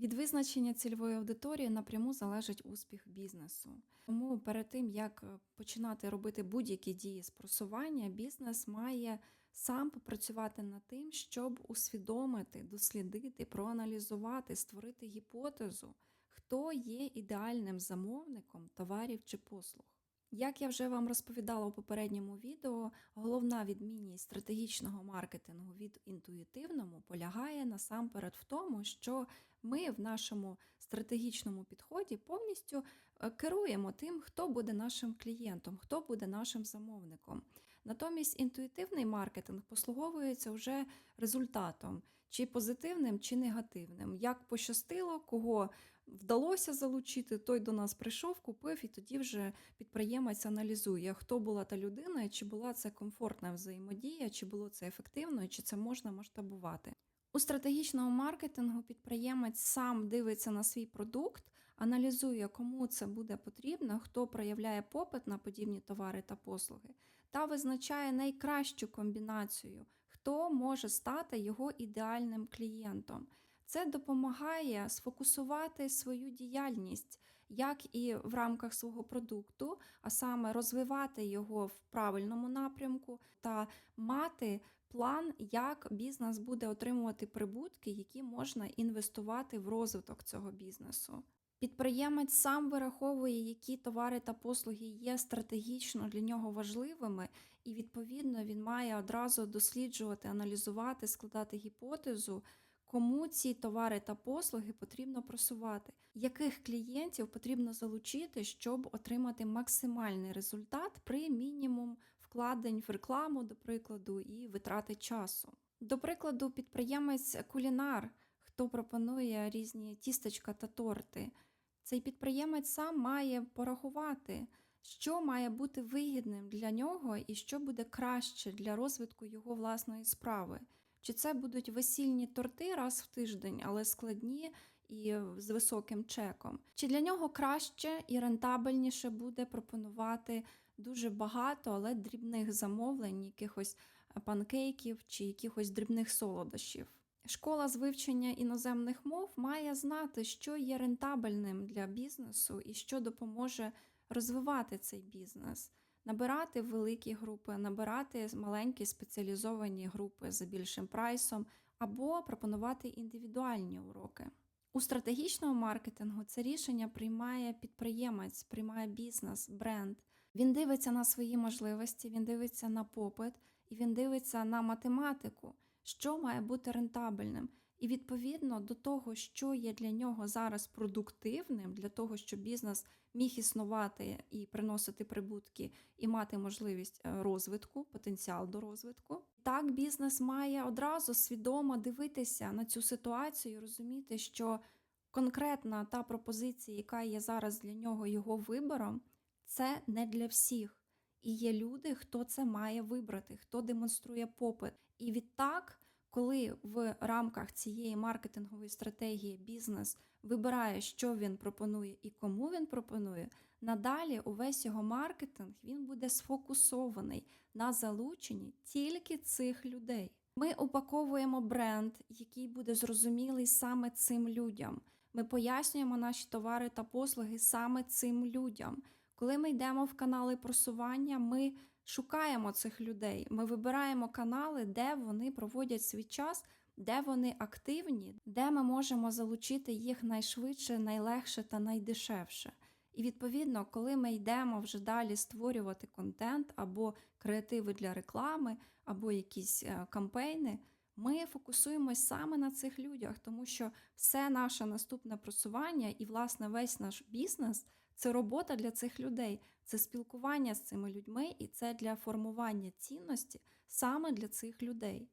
Від визначення цільової аудиторії напряму залежить успіх бізнесу. Тому перед тим, як е, починати робити будь-які дії з просування, бізнес має сам попрацювати над тим, щоб усвідомити, дослідити, проаналізувати, створити гіпотезу, хто є ідеальним замовником товарів чи послуг. Як я вже вам розповідала у попередньому відео, головна відмінність стратегічного маркетингу від інтуїтивному полягає насамперед в тому, що ми в нашому стратегічному підході повністю е, керуємо тим, хто буде нашим клієнтом, хто буде нашим замовником. Натомість інтуїтивний маркетинг послуговується вже результатом, чи позитивним, чи негативним. Як пощастило, кого вдалося залучити, той до нас прийшов, купив, і тоді вже підприємець аналізує, хто була та людина, чи була це комфортна взаємодія, чи було це ефективно, чи це можна масштабувати. У стратегічному маркетингу підприємець сам дивиться на свій продукт, аналізує, кому це буде потрібно, хто проявляє попит на подібні товари та послуги, та визначає найкращу комбінацію, хто може стати його ідеальним клієнтом. Це допомагає сфокусувати свою діяльність як і в рамках свого продукту, а саме розвивати його в правильному напрямку та мати план, як бізнес буде отримувати прибутки, які можна інвестувати в розвиток цього бізнесу. Підприємець сам вираховує, які товари та послуги є стратегічно для нього важливими, і відповідно він має одразу досліджувати, аналізувати, складати гіпотезу, кому ці товари та послуги потрібно просувати, яких клієнтів потрібно залучити, щоб отримати максимальний результат при мінімум вкладень в рекламу, до прикладу, і витрати часу. До прикладу, підприємець кулінар, хто пропонує різні тістечка та торти. Цей підприємець сам має порахувати, що має бути вигідним для нього і що буде краще для розвитку його власної справи. Чи це будуть весільні торти раз в тиждень, але складні і з високим чеком? Чи для нього краще і рентабельніше буде пропонувати дуже багато, але дрібних замовлень, якихось панкейків чи якихось дрібних солодощів? Школа з вивчення іноземних мов має знати, що є рентабельним для бізнесу і що допоможе розвивати цей бізнес, набирати великі групи, набирати маленькі спеціалізовані групи за більшим прайсом або пропонувати індивідуальні уроки. У стратегічному маркетингу це рішення приймає підприємець, приймає бізнес, бренд. Він дивиться на свої можливості, він дивиться на попит і він дивиться на математику що має бути рентабельним. І відповідно до того, що є для нього зараз продуктивним, для того, щоб бізнес міг існувати і приносити прибутки, і мати можливість е, розвитку, потенціал до розвитку. Так, бізнес має одразу свідомо дивитися на цю ситуацію, і розуміти, що конкретна та пропозиція, яка є зараз для нього його вибором, це не для всіх. І є люди, хто це має вибрати, хто демонструє попит. І відтак, коли в рамках цієї маркетингової стратегії бізнес вибирає, що він пропонує і кому він пропонує, надалі увесь його маркетинг він буде сфокусований на залученні тільки цих людей. Ми упаковуємо бренд, який буде зрозумілий саме цим людям. Ми пояснюємо наші товари та послуги саме цим людям. Коли ми йдемо в канали просування, ми шукаємо цих людей. Ми вибираємо канали, де вони проводять свій час, де вони активні, де ми можемо залучити їх найшвидше, найлегше та найдешевше. І відповідно, коли ми йдемо вже далі створювати контент або креативи для реклами, або якісь е, кампейни, ми фокусуємось саме на цих людях, тому що все наше наступне просування і, власне, весь наш бізнес це робота для цих людей, це спілкування з цими людьми, і це для формування цінності саме для цих людей.